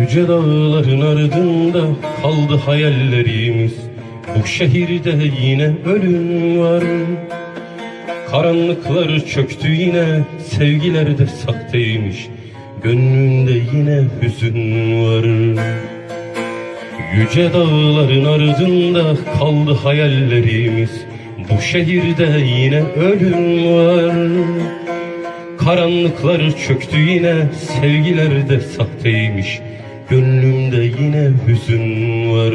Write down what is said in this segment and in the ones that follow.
Yüce dağların ardında kaldı hayallerimiz. Bu şehirde yine ölüm var. Karanlıklar çöktü yine Sevgiler de sahteymiş Gönlünde yine hüzün var. Yüce dağların ardında kaldı hayallerimiz. Bu şehirde yine ölüm var. Karanlıklar çöktü yine Sevgiler de sahteymiş Gönlümde yine hüzün var.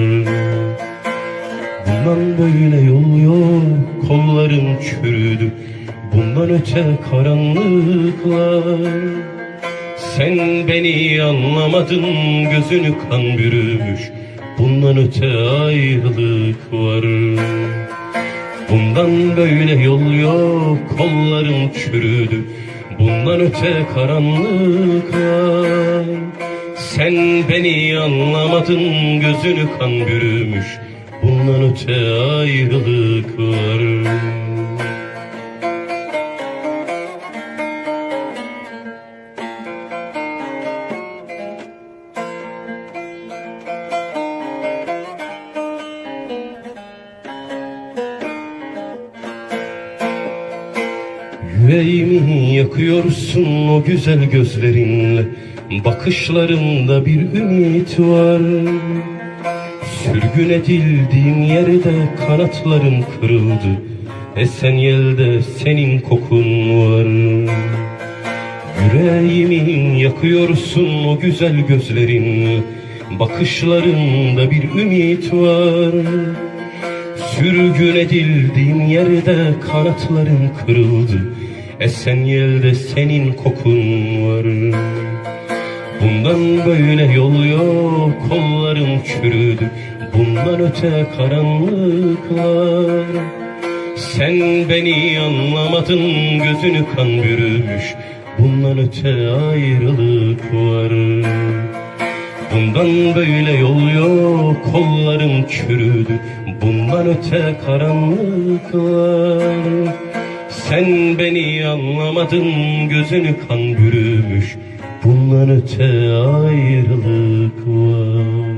Bundan böyle yol yok. Kollarım çürüdü. Bundan öte karanlıklar. Sen beni anlamadın. Gözünü kan bürümüş. Bundan öte ayrılık var Bundan böyle yol yok. Kollarım çürüdü. Bundan öte karanlık var Sen beni anlamadın Gözünü kan bürümüş. Bundan öte ayrılık var Yüreğimi yakıyorsun o güzel gözlerinle. Bakışlarında bir ümit var. Sürgün edildiğim yerde kanatlarım kırıldı. Esen yelde senin kokun var. Yüreğimi yakıyorsun o güzel gözlerinle. Bakışlarında bir ümit var Sürgün edildiğim yerde kanatlarım kırıldı. Esen yelde senin kokun var. Bundan böyle yol yok kollarım çürüdü. Bundan öte karanlıklar. Sen beni anlamadın gözünü kan bürümüş. Bundan öte ayrılık var Bundan böyle yol yok kollarım çürüdü. Bundan öte karanlıklar. Sen beni anlamadın gözünü kan bürümüş. Bundan öte ayrılık var